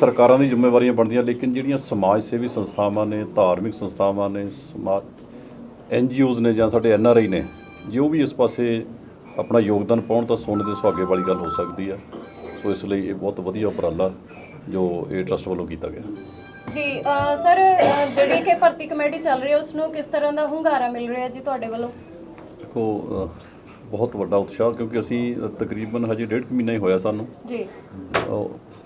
ਸਰਕਾਰਾਂ ਦੀ ਜ਼ਿੰਮੇਵਾਰੀਆਂ ਬਣਦੀਆਂ ਲੇਕਿਨ ਜਿਹੜੀਆਂ ਸਮਾਜ ਸੇਵੀ ਸੰਸਥਾਵਾਂ ਨੇ ਧਾਰਮਿਕ ਸੰਸਥਾਵਾਂ ਨੇ ਸਮਾਜ ਐਨਜੀਓਜ਼ ਨੇ ਜਾਂ ਸਾਡੇ ਐਨਆਰਆਈ ਨੇ ਜੋ ਵੀ ਇਸ ਪਾਸੇ ਆਪਣਾ ਯੋਗਦਾਨ ਪਾਉਣ ਤਾਂ ਸੋਨੇ ਦੇ ਸੁਹਾਗੇ ਵਾਲੀ ਗੱਲ ਹੋ ਸਕਦੀ ਆ ਸੋ ਇਸ ਲਈ ਇਹ ਬਹੁਤ ਵਧੀਆ ਉਪਰਾਲਾ ਜੋ ਇਹ ਟਰਸਟ ਵੱਲੋਂ ਕੀਤਾ ਗਿਆ। ਜੀ ਸਰ ਜਿਹੜੀ ਕਿ ਭਰਤੀ ਕਮੇਟੀ ਚੱਲ ਰਹੀ ਹੈ ਉਸ ਨੂੰ ਕਿਸ ਤਰ੍ਹਾਂ ਦਾ ਹੁੰਗਾਰਾ ਮਿਲ ਰਿਹਾ ਜੀ ਤੁਹਾਡੇ ਵੱਲੋਂ? ਦੇਖੋ ਬਹੁਤ ਵੱਡਾ ਉਤਸ਼ਾਹ ਕਿਉਂਕਿ ਅਸੀਂ ਤਕਰੀਬਨ ਹਜੇ ਡੇਢ ਕੁ ਮਹੀਨਾ ਹੀ ਹੋਇਆ ਸਾਨੂੰ। ਜੀ।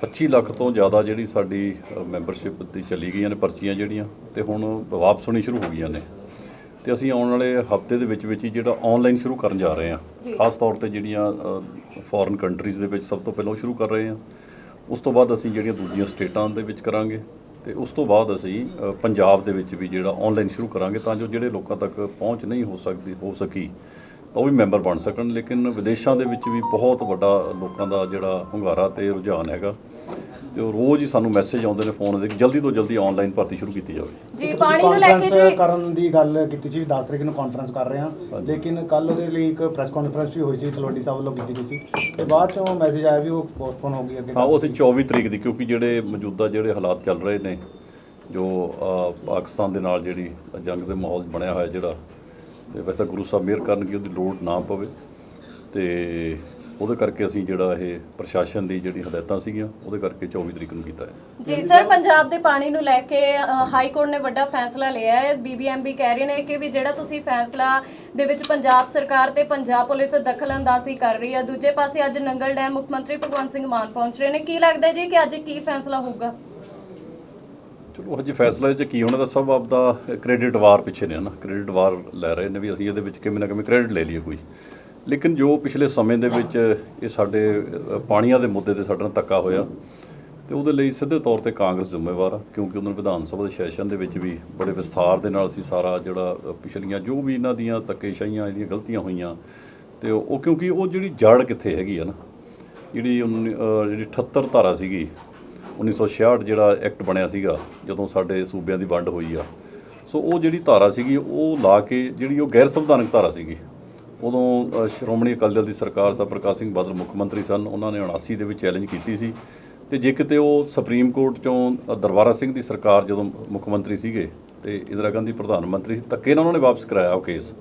25 ਲੱਖ ਤੋਂ ਜ਼ਿਆਦਾ ਜਿਹੜੀ ਸਾਡੀ ਮੈਂਬਰਸ਼ਿਪ ਦੀ ਚਲੀ ਗਈਆਂ ਨੇ ਪਰਚੀਆਂ ਜਿਹੜੀਆਂ ਤੇ ਹੁਣ ਵਾਪਸ ਹੋਣੀ ਸ਼ੁਰੂ ਹੋ ਗਈਆਂ ਨੇ। ਤੇ ਅਸੀਂ ਆਉਣ ਵਾਲੇ ਹਫ਼ਤੇ ਦੇ ਵਿੱਚ ਵਿੱਚ ਹੀ ਜਿਹੜਾ ਆਨਲਾਈਨ ਸ਼ੁਰੂ ਕਰਨ ਜਾ ਰਹੇ ਹਾਂ। ਖਾਸ ਤੌਰ ਤੇ ਜਿਹੜੀਆਂ ਫੋਰਨ ਕੰਟਰੀਜ਼ ਦੇ ਵਿੱਚ ਸਭ ਤੋਂ ਪਹਿਲਾਂ ਉਹ ਸ਼ੁਰੂ ਕਰ ਰਹੇ ਹਾਂ। ਉਸ ਤੋਂ ਬਾਅਦ ਅਸੀਂ ਜਿਹੜੀਆਂ ਦੂਜੀਆਂ ਸਟੇਟਾਂ ਦੇ ਵਿੱਚ ਕਰਾਂਗੇ ਤੇ ਉਸ ਤੋਂ ਬਾਅਦ ਅਸੀਂ ਪੰਜਾਬ ਦੇ ਵਿੱਚ ਵੀ ਜਿਹੜਾ ਆਨਲਾਈਨ ਸ਼ੁਰੂ ਕਰਾਂਗੇ ਤਾਂ ਜੋ ਜਿਹੜੇ ਲੋਕਾਂ ਤੱਕ ਪਹੁੰਚ ਨਹੀਂ ਹੋ ਸਕਦੀ ਹੋ ਸਕੀ ਤਾਂ ਉਹ ਵੀ ਮੈਂਬਰ ਬਣ ਸਕਣ। ਲੇਕਿਨ ਵਿਦੇਸ਼ਾਂ ਦੇ ਵਿੱਚ ਵੀ ਬਹੁਤ ਵੱਡਾ ਲੋਕਾਂ ਦਾ ਜਿਹੜਾ ਹੁੰਗਾਰਾ ਤੇ ਰੁਝਾਨ ਹੈਗਾ। ਤੇ ਉਹ ਰੋਜ਼ ਹੀ ਸਾਨੂੰ ਮੈਸੇਜ ਆਉਂਦੇ ਨੇ ਫੋਨ ਦੇ ਕਿ ਜਲਦੀ ਤੋਂ ਜਲਦੀ ਆਨਲਾਈਨ ਭਰਤੀ ਸ਼ੁਰੂ ਕੀਤੀ ਜਾਵੇ। ਜੀ ਪਾਣੀ ਨੂੰ ਲੈ ਕੇ ਕਾਨਫਰੰਸ ਜੀ ਕਰਨ ਦੀ ਗੱਲ ਕੀਤੀ ਸੀ 10 ਤਰੀਕ ਨੂੰ ਕਾਨਫਰੰਸ ਕਰ ਰਹੇ ਹਾਂ। ਲੇਕਿਨ ਕੱਲ ਉਹਦੇ ਲਈ ਇੱਕ ਪ੍ਰੈਸ ਕਾਨਫਰੰਸ ਵੀ ਹੋਈ ਸੀ ਤਲਵੰਡੀ ਸਾਹਿਬ ਵੱਲੋਂ ਕੀਤੀ ਗਈ ਸੀ। ਤੇ ਬਾਅਦ ਚੋਂ ਮੈਸੇਜ ਆਇਆ ਵੀ ਉਹ ਪੋਸਟਪੋਨ ਹੋ ਗਈ ਅੱਗੇ। ਹਾਂ ਉਹ ਅਸੀਂ 24 ਤਰੀਕ ਦੀ ਕਿਉਂਕਿ ਜਿਹੜੇ ਮੌਜੂਦਾ ਜਿਹੜੇ ਹਾਲਾਤ ਚੱਲ ਰਹੇ ਨੇ ਜੋ ਪਾਕਿਸਤਾਨ ਦੇ ਨਾਲ ਜਿਹੜੀ ਜੰਗ ਦੇ ਮਾਹੌਲ ਬਣਿਆ ਹੋਇਆ ਜਿਹੜਾ ਤੇ ਵੈਸੇ ਗੁਰੂ ਸਾਹਿਬ ਮਿਹਰ ਕਰਨ ਕਿ ਉਹਦੀ ਲੋੜ ਨਾ ਪਵੇ। ਤੇ ਉਹਦੇ ਕਰਕੇ ਅਸੀਂ ਜਿਹੜਾ ਇਹ ਪ੍ਰਸ਼ਾਸਨ ਦੀ ਜਿਹੜੀ ਹਦਾਇਤਾਂ ਸੀਗੀਆਂ ਉਹਦੇ ਕਰਕੇ 24 ਤਰੀਕ ਨੂੰ ਕੀਤਾ ਹੈ। ਜੀ ਸਰ ਪੰਜਾਬ ਦੇ ਪਾਣੀ ਨੂੰ ਲੈ ਕੇ ਹਾਈ ਕੋਰਟ ਨੇ ਵੱਡਾ ਫੈਸਲਾ ਲਿਆ ਹੈ। ਬੀਬੀਐਮਬੀ ਕਹਿ ਰਹੇ ਨੇ ਕਿ ਵੀ ਜਿਹੜਾ ਤੁਸੀਂ ਫੈਸਲਾ ਦੇ ਵਿੱਚ ਪੰਜਾਬ ਸਰਕਾਰ ਤੇ ਪੰਜਾਬ ਪੁਲਿਸ ਦਖਲਅੰਦਾਜ਼ੀ ਕਰ ਰਹੀ ਹੈ ਦੂਜੇ ਪਾਸੇ ਅੱਜ ਨੰਗਲ ਡੈਮ ਮੁੱਖ ਮੰਤਰੀ ਭਗਵੰਤ ਸਿੰਘ ਮਾਨ ਪਹੁੰਚ ਰਹੇ ਨੇ। ਕੀ ਲੱਗਦਾ ਜੀ ਕਿ ਅੱਜ ਕੀ ਫੈਸਲਾ ਹੋਊਗਾ? ਚਲੋ ਹਜੇ ਫੈਸਲਾ ਇਹ ਚ ਕੀ ਹੋਣਾ ਦਾ ਸਭ ਆਪਦਾ ਕ੍ਰੈਡਿਟ ਵਾਰ ਪਿੱਛੇ ਨੇ ਨਾ ਕ੍ਰੈਡਿਟ ਵਾਰ ਲੈ ਰਹੇ ਨੇ ਵੀ ਅਸੀਂ ਇਹਦੇ ਵਿੱਚ ਕਿਵੇਂ ਨਾ ਕਿਵੇਂ ਕ੍ਰੈਡਿਟ ਲੈ ਲਈਏ ਕੋਈ। ਲੇਕਿਨ ਜੋ ਪਿਛਲੇ ਸਮੇਂ ਦੇ ਵਿੱਚ ਇਹ ਸਾਡੇ ਪਾਣੀਆਂ ਦੇ ਮੁੱਦੇ ਤੇ ਸਾਡੇ ਨਾਲ ਧੱਕਾ ਹੋਇਆ, ਤੇ ਉਹਦੇ ਲਈ ਸਿੱਧੇ ਤੌਰ ਤੇ ਕਾਂਗਰਸ ਜ਼ਿੰਮੇਵਾਰ ਆ, ਕਿਉਂਕਿ ਉਹਨਾਂ ਵਿਧਾਨ ਸਭਾ ਦੇ ਸੈਸ਼ਨ ਦੇ ਵਿੱਚ ਵੀ ਬੜੇ ਵਿਸਥਾਰ ਦੇ ਨਾਲ ਅਸੀਂ ਸਾਰਾ ਜਿਹੜਾ ਪਿਛਲੀਆਂ ਜੋ ਵੀ ਇਹਨਾਂ ਦੀਆਂ ਧੱਕੇਸ਼ਾਹੀਆਂ, ਜਿਹੜੀਆਂ ਗਲਤੀਆਂ ਹੋਈਆਂ, ਤੇ ਉਹ ਕਿਉਂਕਿ ਉਹ ਜਿਹੜੀ ਜੜ ਕਿੱਥੇ ਹੈਗੀ ਆ ਨਾ, ਜਿਹੜੀ ਉੱਨੀ- ਜਿਹੜੀ 78 ਧਾਰਾ ਸੀਗੀ 1966 ਜਿਹੜਾ ਐਕਟ ਬਣਿਆ ਸੀਗਾ, ਜਦੋਂ ਸਾਡੇ ਸੂਬਿਆਂ ਦੀ ਵੰਡ ਹੋਈ ਆ, ਸੋ ਉਹ ਜਿਹੜੀ ਧਾਰਾ ਸੀਗੀ, ਉਹ ਲਾ ਕੇ ਜਿਹੜੀ ਉਹ ਗੈਰ ਸੰਵਿਧਾਨਕ ਧਾਰਾ ਸੀਗੀ ਉਦੋਂ ਸ਼੍ਰੋਮਣੀ ਅਕਾਲੀ ਦਲ ਦੀ ਸਰਕਾਰ ਸਰ ਪ੍ਰਕਾਸ਼ ਸਿੰਘ ਬਾਦਲ ਮੁੱਖ ਮੰਤਰੀ ਸਨ ਉਹਨਾਂ ਨੇ 79 ਦੇ ਵਿੱਚ ਚੈਲੰਜ ਕੀਤੀ ਸੀ। ਤੇ ਜੇ ਕਿਤੇ ਉਹ ਸੁਪਰੀਮ ਕੋਰਟ ਚੋਂ ਦਰਬਾਰਾ ਸਿੰਘ ਦੀ ਸਰਕਾਰ ਜਦੋਂ ਮੁੱਖ ਮੰਤਰੀ ਸੀਗੇ ਤੇ ਇੰਦਰਾ ਗਾਂਧੀ ਪ੍ਰਧਾਨ ਮੰਤਰੀ ਸੀ ਧੱਕੇ ਨਾਲ ਉਹਨਾਂ ਨੇ ਵਾਪਸ ਕਰਾਇਆ ਉਹ ਕੇਸ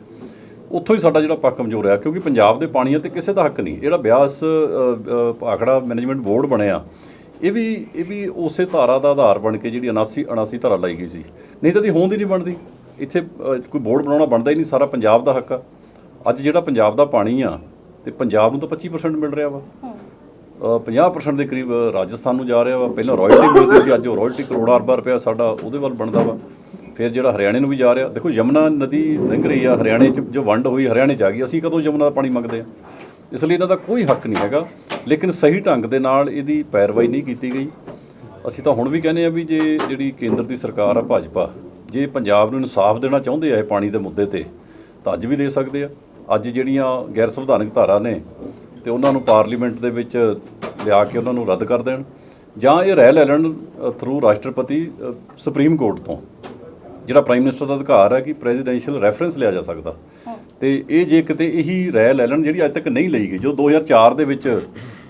ਉੱਥੋਂ ਹੀ ਸਾਡਾ ਜਿਹੜਾ ਪੱਖ ਕਮਜ਼ੋਰ ਆ ਕਿਉਂਕਿ ਪੰਜਾਬ ਦੇ ਪਾਣੀਆਂ ਤੇ ਕਿਸੇ ਦਾ ਹੱਕ ਨਹੀਂ। ਜਿਹੜਾ ਬਿਆਸ ਅ, ਭਾਖੜਾ ਮੈਨੇਜਮੈਂਟ ਬੋਰਡ ਬਣਿਆ ਇਹ ਵੀ ਇਹ ਵੀ ਉਸੇ ਧਾਰਾ ਦਾ ਆਧਾਰ ਬਣ ਕੇ ਜਿਹੜੀ 79 79 ਧਾਰਾ ਲਾਈ ਗਈ ਸੀ। ਨਹੀਂ ਤਾਂ ਦੀ ਹੋਂਦ ਹੀ ਨਹੀਂ ਬਣਦੀ। ਇੱਥੇ ਕੋਈ ਬੋਰਡ ਬਣਾਉਣਾ ਬਣਦਾ ਹੀ ਨਹੀਂ ਸਾਰਾ ਪੰਜਾਬ ਦਾ ਹੱਕ ਆ। ਅੱਜ ਜਿਹੜਾ ਪੰਜਾਬ ਦਾ ਪਾਣੀ ਆ ਤੇ ਪੰਜਾਬ ਨੂੰ ਤਾਂ 25% ਮਿਲ ਰਿਹਾ ਵਾ। ਅ, 50% ਦੇ ਕਰੀਬ ਰਾਜਸਥਾਨ ਨੂੰ ਜਾ ਰਿਹਾ ਵਾ। ਪਹਿਲਾਂ ਰਾਇਲਟੀ ਮਿਲਦੀ ਸੀ ਅੱਜ ਉਹ ਰਾਇਲਟੀ ਕਰੋੜਾਂ ਅਰਬਾਂ ਰੁਪਇਆ ਸਾਡਾ ਉਹਦੇ ਵੱਲ ਬਣਦਾ ਵਾ। ਫਿਰ ਜਿਹੜਾ ਹਰਿਆਣੇ ਨੂੰ ਵੀ ਜਾ ਰਿਹਾ। ਦੇਖੋ ਯਮਨਾ ਨਦੀ ਲੰਘ ਰਹੀ ਆ ਹਰਿਆਣੇ 'ਚ ਜੋ ਵੰਡ ਹੋਈ ਹਰਿਆਣੇ 'ਚ ਆ ਗਈ। ਅਸੀਂ ਕਦੋਂ ਯਮਨਾ ਦਾ ਪਾਣੀ ਮੰਗਦੇ ਆ? ਇਸ ਲਈ ਇਹਨਾਂ ਦਾ ਕੋਈ ਹੱਕ ਨਹੀਂ ਹੈਗਾ। ਲੇਕਿਨ ਸਹੀ ਢੰਗ ਦੇ ਨਾਲ ਇਹਦੀ ਪੈਰਵਾਈ ਨਹੀਂ ਕੀਤੀ ਗਈ। ਅਸੀਂ ਤਾਂ ਹੁਣ ਵੀ ਕਹਿੰਦੇ ਆ ਵੀ ਜੇ ਜਿਹੜੀ ਕੇਂਦਰ ਦੀ ਸਰਕਾਰ ਆ ਭਾਜਪਾ ਜੇ ਪੰਜਾਬ ਨੂੰ ਇਨਸਾਫ ਦੇਣਾ ਚਾਹੁੰਦੇ ਆ ਇਹ ਪਾਣੀ ਦੇ ਮੁੱਦੇ ਤੇ ਤਾਂ ਅੱਜ ਵੀ ਦੇ ਸਕਦੇ ਆ। ਅੱਜ ਜਿਹੜੀਆਂ ਗੈਰ ਸੰਵਿਧਾਨਕ ਧਾਰਾ ਨੇ ਤੇ ਉਹਨਾਂ ਨੂੰ ਪਾਰਲੀਮੈਂਟ ਦੇ ਵਿੱਚ ਲਿਆ ਕੇ ਉਹਨਾਂ ਨੂੰ ਰੱਦ ਕਰ ਦੇਣ ਜਾਂ ਇਹ ਰਹਿ ਲੈ ਲੈਣ ਥਰੂ ਰਾਸ਼ਟਰਪਤੀ ਸੁਪਰੀਮ ਕੋਰਟ ਤੋਂ। ਜਿਹੜਾ ਪ੍ਰਾਈਮ ਮਿਨਿਸਟਰ ਦਾ ਅਧਿਕਾਰ ਹੈ ਕਿ ਪ੍ਰੈਜ਼ੀਡੈਂਸ਼ੀਅਲ ਰੈਫਰੈਂਸ ਲਿਆ ਜਾ ਸਕਦਾ। ਤੇ ਇਹ ਜੇ ਕਿਤੇ ਇਹੀ ਰਹਿ ਲੈ ਲੈਣ ਜਿਹੜੀ ਅੱਜ ਤੱਕ ਨਹੀਂ ਲਈ ਗਈ, ਜੋ 2004 ਦੇ ਵਿੱਚ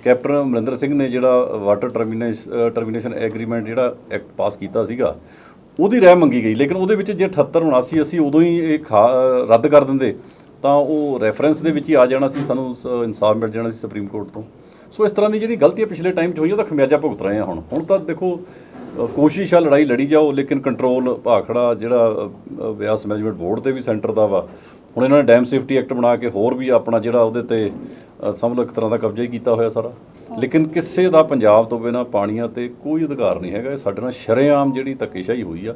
ਕੈਪਟਨ ਅਮਰਿੰਦਰ ਸਿੰਘ ਨੇ ਜਿਹੜਾ ਵਾਟਰ ਟਰਮੀਨੇਸ ਟਰਮੀਨੇਸ਼ਨ ਐਗਰੀਮੈਂਟ ਜਿਹੜਾ ਐਕਟ ਪਾਸ ਕੀਤਾ ਸੀਗਾ, ਉਹਦੀ ਰਹਿ ਮੰਗੀ ਗਈ। ਲੇਕਿਨ ਉਹਦੇ ਵਿੱਚ ਜੇ 78 79 ਅਸੀਂ ਉਦੋਂ ਹੀ ਇਹ ਖਾ- ਰੱਦ ਕਰ ਦਿੰਦੇ। ਤਾਂ ਉਹ ਰੈਫਰੈਂਸ ਦੇ ਵਿੱਚ ਹੀ ਆ ਜਾਣਾ ਸੀ ਸਾਨੂੰ ਸ- ਇਨਸਾਫ ਮਿਲ ਜਾਣਾ ਸੀ ਸੁਪਰੀਮ ਕੋਰਟ ਤੋਂ। ਸੋ ਇਸ ਤਰ੍ਹਾਂ ਦੀ ਜਿਹੜੀ ਗਲਤੀਆਂ ਪਿਛਲੇ ਟਾਈਮ 'ਚ ਹੋਈਆਂ ਉਹਦਾ ਖਮਿਆਜਾ ਭੁਗਤ ਰਹੇ ਹਾਂ ਹੁਣ। ਹੁਣ ਤਾਂ ਦੇਖੋ ਕੋਸ਼ਿਸ਼ ਆ ਲੜਾਈ ਲੜੀ ਜਾਓ ਲੇਕਿਨ ਕੰਟਰੋਲ ਭਾਖੜਾ ਜਿਹੜਾ ਅ, ਵਿਆਸ ਮੈਨੇਜਮੈਂਟ ਬੋਰਡ ਤੇ ਵੀ ਸੈਂਟਰ ਦਾ ਵਾ। ਹੁਣ ਇਹਨਾਂ ਨੇ ਡੈਮ ਸੇਫਟੀ ਐਕਟ ਬਣਾ ਕੇ ਹੋਰ ਵੀ ਆਪਣਾ ਜਿਹੜਾ ਉਹਦੇ ਤੇ ਅ, ਇੱਕ ਤਰ੍ਹਾਂ ਦਾ ਕਬਜ਼ਾ ਹੀ ਕੀਤਾ ਹੋਇਆ ਸਾਰਾ। ਲੇਕਿਨ ਕਿਸੇ ਦਾ ਪੰਜਾਬ ਤੋਂ ਬਿਨਾ ਪਾਣੀਆਂ ਤੇ ਕੋਈ ਅਧਿਕਾਰ ਨਹੀਂ ਹੈਗਾ। ਇਹ ਸਾਡੇ ਨਾਲ ਸ਼ਰੇਆਮ ਜਿਹੜੀ ਧੱਕੇਸ਼ਾਹੀ ਹੋਈ ਆ।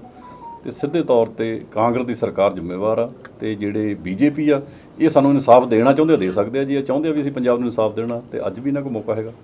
ਤੇ ਸਿੱਧੇ ਤੌਰ ਤੇ ਕਾਂਗਰਸ ਦੀ ਸਰਕਾਰ ਜ਼ਿੰਮੇਵਾਰ ਆ ਤੇ ਜਿਹੜੇ ਬੀਜੇਪੀ ਆ, ਇਹ ਸਾਨੂੰ ਇਨਸਾਫ ਦੇਣਾ ਚਾਹੁੰਦੇ ਦੇ ਸਕਦੇ ਆ ਜੀ। ਇਹ ਚਾਹੁੰਦੇ ਆ ਵੀ ਅਸੀਂ ਪੰਜਾਬ ਨੂੰ ਇਨਸਾਫ ਦੇਣਾ ਤੇ ਅੱਜ ਵੀ ਇਹਨਾਂ ਕੋਲ ਮੌਕਾ ਹੈਗਾ।